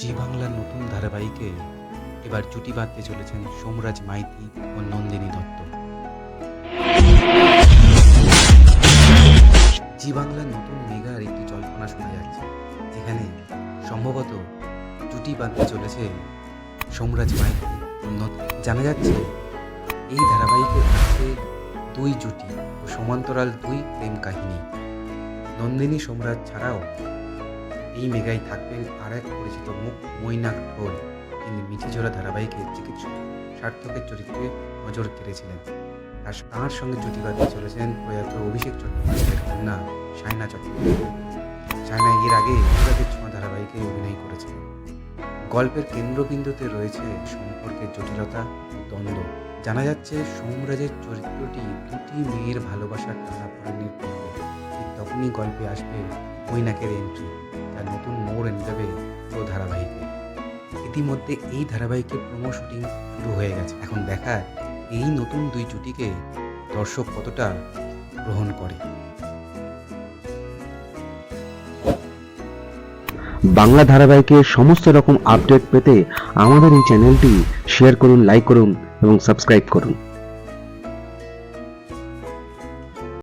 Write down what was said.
জি বাংলার নতুন ধারাবাহিকে এবার জুটি বাঁধতে চলেছেন সোমরাজ মাইতি ও নন্দিনী দত্ত। জি বাংলার নতুন মেগার একটি জল্পনা শোনা যাচ্ছে, যেখানে সম্ভবত জুটি বাঁধতে চলেছে সোমরাজ মাইতি জানা যাচ্ছে, এই ধারাবাহিকে থাকছে দুই জুটি ও সমান্তরাল দুই প্রেম কাহিনী। নন্দিনী, সোমরাজ ছাড়াও এই মেগাই থাকবেন আর এক পরিচিত মুখ মৈনাক ঢোল। তিনি মিঠিজোড়া ধারাবাহিকের চিকিৎসক। সার্থকের চরিত্রে নজর কেড়েছিলেন। আর তাঁর সঙ্গে জুটি বাঁধতে চলেছেন প্রয়াত অভিষেক চট্টোপাধ্যায়ের কন্যা সায়না চট্টোপাধ্যায়। সায়না এর আগে অনুরাগের ছোঁয়া ধারাবাহিকে অভিনয় করেছিলেন গল্পের কেন্দ্রবিন্দুতে রয়েছে সম্পর্কের জটিলতা দ্বন্দ্ব। জানা যাচ্ছে সোমরাজের চরিত্রটি দুটি মেয়ের ভালোবাসার টানাপোড়েনের গল্প ঠিক তখনই গল্পে আসবে মৈনাকের এন্ট্রি যা নতুন মোড় এনে দেবে পুরো ধারাবাহিকে। ইতিমধ্যে এই ধারাবাহিকের প্রোমো শুটিং শুরু হয়ে গেছে। এখন দেখার এই নতুন দুই জুটিকে দর্শক কতটা গ্রহণ করে। বাংলা ধারাবাহিকের সমস্ত রকম আপডেট পেতে আমাদের এই চ্যানেলটি শেয়ার করুন লাইক করুন এবং সাবস্ক্রাইব করুন।